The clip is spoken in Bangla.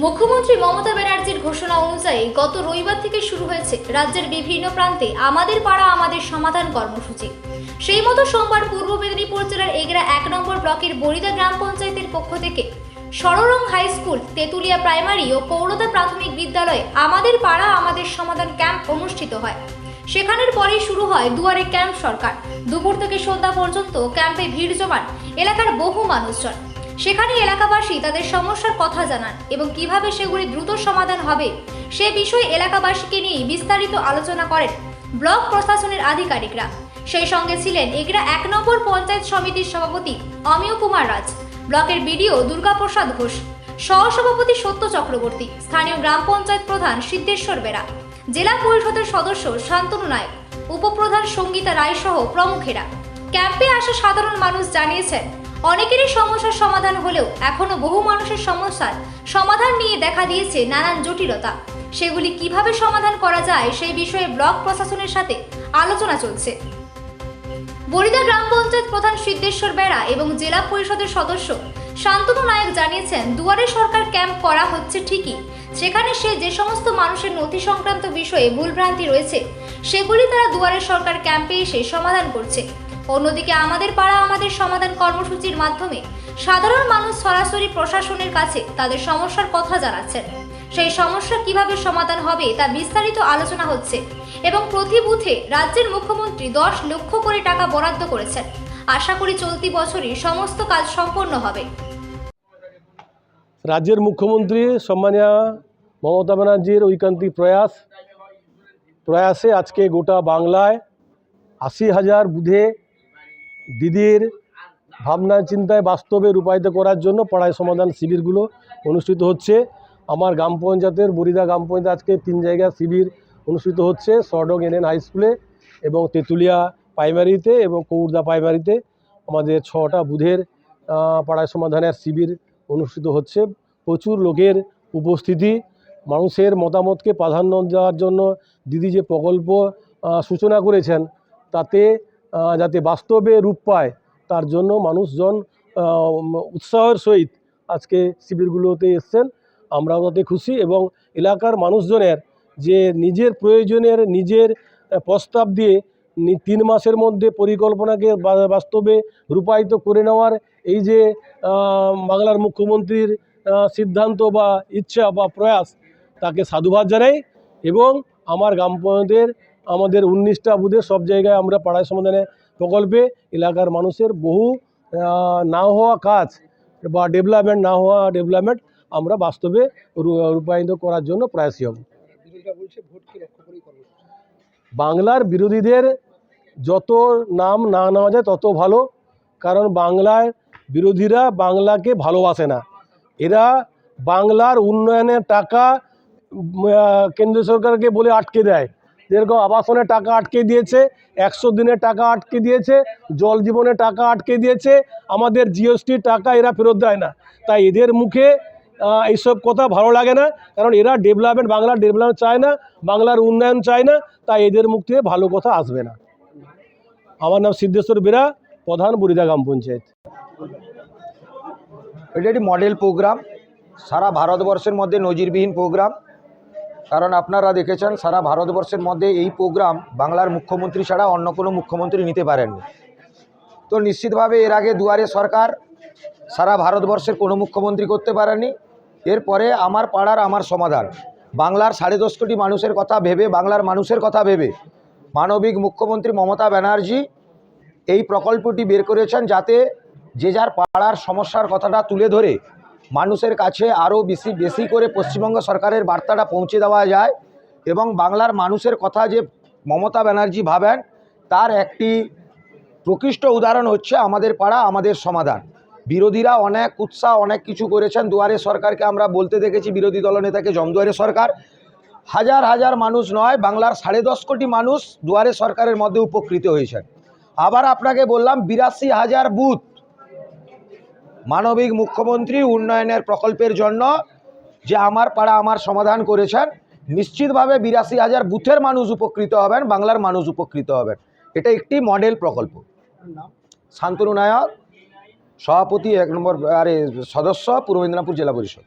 মুখ্যমন্ত্রী মমতা ব্যানার্জির ঘোষণা অনুযায়ী গত রবিবার থেকে শুরু হয়েছে রাজ্যের বিভিন্ন প্রান্তে আমাদের পাড়া, আমাদের সমাধান কর্মসূচি। সেই মতো সোমবার পূর্ব মেদিনীপুর জেলার এগরা এক নম্বর ব্লকের বরিদা গ্রাম পঞ্চায়েতের পক্ষ থেকে Sarrang high school, Tentulia primary ও পৌরদা প্রাথমিক বিদ্যালয়ে আমাদের পাড়া, আমাদের সমাধান ক্যাম্প অনুষ্ঠিত হয়। সেখানের পরেই শুরু হয় দুয়ারে ক্যাম্প সরকার। দুপুর থেকে সন্ধ্যা পর্যন্ত ক্যাম্পে ভিড় জমান এলাকার বহু মানুষজন। সেখানে এলাকাবাসী তাদের সমস্যার কথা জানান এবং কীভাবে সেগুলি দ্রুত সমাধান হবে সে বিষয়ে এলাকাবাসীকে নিয়ে বিস্তারিত আলোচনা করেন ব্লক প্রশাসনের আধিকারিকরা। সেই সঙ্গে ছিলেন এগরা এক নম্বর পঞ্চায়েত সমিতির সভাপতি অমিয় কুমার রাজ, ব্লকের বিডিও দুর্গাপ্রসাদ ঘোষ, সহসভাপতি সত্য চক্রবর্তী, স্থানীয় গ্রাম পঞ্চায়েত প্রধান সিদ্ধেশ্বর বেরা, জেলা পরিষদের সদস্য শান্তনু নায়ক, উপপ্রধান সঙ্গীতা রায় সহ প্রমুখেরা। ক্যাম্পে আসা সাধারণ মানুষ জানিয়েছেন অনেকেরই সমস্যার সমাধান হলেও এখনও বহু মানুষের সমস্যার সমাধান নিয়ে দেখা দিয়েছে নানান জটিলতা। সেগুলি কীভাবে সমাধান করা যায় সেই বিষয়ে ব্লক প্রশাসনের সাথে আলোচনা চলছে। বরিদা গ্রাম পঞ্চায়েত প্রধান সিদ্ধেশ্বর বেড়া এবং জেলা পরিষদের সদস্য শান্তনু নায়ক জানিয়েছেন, দুয়ারে সরকার ক্যাম্প করা হচ্ছে ঠিকই, সেখানে সে যে সমস্ত মানুষের নথি সংক্রান্ত বিষয়ে ভুলভ্রান্তি রয়েছে, সেগুলি তারা দুয়ারে সরকার ক্যাম্পে এসে সমাধান করছে। অন্যদিকে আমাদের পাড়া আমাদের সমাধান কর্মসূচির মাধ্যমে সাধারণ মানুষ সরাসরি প্রশাসনের কাছে তাদের সমস্যার কথা জানাচ্ছেন। সেই সমস্যা কীভাবে সমাধান হবে তা বিস্তারিত আলোচনা হচ্ছে এবং প্রতি বুথে রাজ্যের মুখ্যমন্ত্রী দশ লক্ষ করে টাকা বরাদ্দ করেছেন। আশা করি চলতি বছরই সমস্ত কাজ সম্পন্ন হবে। রাজ্যের মুখ্যমন্ত্রী সম্মানীয় মমতা ব্যানার্জির ঐকান্তিক প্রয়াস। প্রয়াসে আজকে গোটা বাংলায় আশি হাজার বুধে দিদির ভাবনা চিন্তায় বাস্তবে রূপায়িত করার জন্য পাড়ায় সমাধান শিবিরগুলো অনুষ্ঠিত হচ্ছে। আমার গ্রাম পঞ্চায়েতের বরিদা গ্রাম পঞ্চায়েত আজকে তিন জায়গায় শিবির অনুষ্ঠিত হচ্ছে সডক এনএন হাই স্কুলে এবং তেঁতুলিয়া প্রাইমারিতে এবং কৌরদা প্রাইমারিতে। আমাদের ছটা বুধের পাড়ায় সমাধানের শিবির অনুষ্ঠিত হচ্ছে। প্রচুর লোকের উপস্থিতি, মানুষের মতামতকে প্রাধান্য দেওয়ার জন্য দিদি যে প্রকল্প সূচনা করেছেন, তাতে যাতে বাস্তবে রূপ পায়, তার জন্য মানুষজন উৎসাহের সহিত আজকে শিবিরগুলোতে এসছেন। আমরাও তাতে খুশি এবং এলাকার মানুষজনের যে নিজের প্রয়োজনের নিজের প্রস্তাব দিয়ে তিন মাসের মধ্যে পরিকল্পনাকে বাস্তবে রূপায়িত করে নেওয়ার এই যে বাংলার মুখ্যমন্ত্রীর সিদ্ধান্ত বা ইচ্ছা বা প্রয়াস, তাকে সাধুবাদ জানাই এবং আমার গ্রাম পঞ্চায়েতের আমাদের উনিশটা বুধে সব জায়গায় আমরা পাড়ায় সমাধানে প্রকল্পে এলাকার মানুষের বহু না হওয়া কাজ বা ডেভেলপমেন্ট না হওয়া ডেভেলপমেন্ট আমরা বাস্তবে রূপায়িত করার জন্য প্রয়াসী হব। বাংলার বিরোধীদের যত নাম না নেওয়া যায় তত ভালো কারণ বাংলার বিরোধীরা বাংলাকে ভালোবাসে না। এরা বাংলার উন্নয়নের টাকা কেন্দ্র সরকারকে বলে আটকে দেয়। যেরকম আবাসনের টাকা আটকে দিয়েছে, একশো দিনের টাকা আটকে দিয়েছে, জল জীবনের টাকা আটকে দিয়েছে, আমাদের জিএসটির টাকা এরা ফেরত দেয় না। তাই এদের মুখে এইসব কথা ভালো লাগে না, কারণ এরা ডেভেলপমেন্ট বাংলার ডেভেলপমেন্ট চায় না, বাংলার উন্নয়ন চায় না, তাই এদের মুখ থেকে ভালো কথা আসবে না। আমার নাম সিদ্ধেশ্বর বেরা, প্রধান বরিদা গ্রাম পঞ্চায়েত। এটা একটি মডেল প্রোগ্রাম সারা ভারতবর্ষের মধ্যে নজিরবিহীন প্রোগ্রাম কারণ আপনারা দেখেছেন সারা ভারতবর্ষের মধ্যে এই প্রোগ্রাম বাংলার মুখ্যমন্ত্রী ছাড়া অন্য কোনো মুখ্যমন্ত্রী নিতে পারেননি। তো নিশ্চিতভাবে এর আগে দুয়ারে সরকার সারা ভারতবর্ষের কোনো মুখ্যমন্ত্রী করতে পারেনি এরপরে আমার পাড়ার আমার সমাধান। বাংলার সাড়ে দশ কোটি মানুষের কথা ভেবে, বাংলার মানুষের কথা ভেবে মানবিক মুখ্যমন্ত্রী মমতা ব্যানার্জি এই প্রকল্পটি বের করেছেন যাতে যে যার পাড়ার সমস্যার কথাটা তুলে ধরে মানুষের কাছে আরও বেশি বেশি করে পশ্চিমবঙ্গ সরকারের বার্তাটা পৌঁছে দেওয়া যায় এবং বাংলার মানুষের কথা যে মমতা ব্যানার্জি ভাবেন, তার একটি প্রকৃষ্ট উদাহরণ হচ্ছে আমাদের পাড়া, আমাদের সমাধান। বিরোধীরা অনেক উৎসাহ, অনেক কিছু করেছেন। দুয়ারে সরকারকে আমরা বলতে দেখেছি, বিরোধী দলনেতাকে জমদুয়ারে সরকার। হাজার হাজার মানুষ নয়, বাংলার সাড়ে দশ কোটি মানুষ দুয়ারে সরকারের মধ্যে উপকৃত হয়েছেন। আবার আপনাকে বললাম, বিরাশি হাজার বুথ মানবিক মুখ্যমন্ত্রী উন্নয়নের প্রকল্পের জন্য যে আমার পাড়া আমার সমাধান করেছেন, নিশ্চিতভাবে বিরাশি হাজার বুথের মানুষ উপকৃত হবেন, বাংলার মানুষ উপকৃত হবেন। এটা একটি মডেল প্রকল্প। শান্তনু নায়ক, সভাপতি এক নম্বর, আরে, সদস্য পূর্ব মেদিনীপুর জেলা পরিষদ।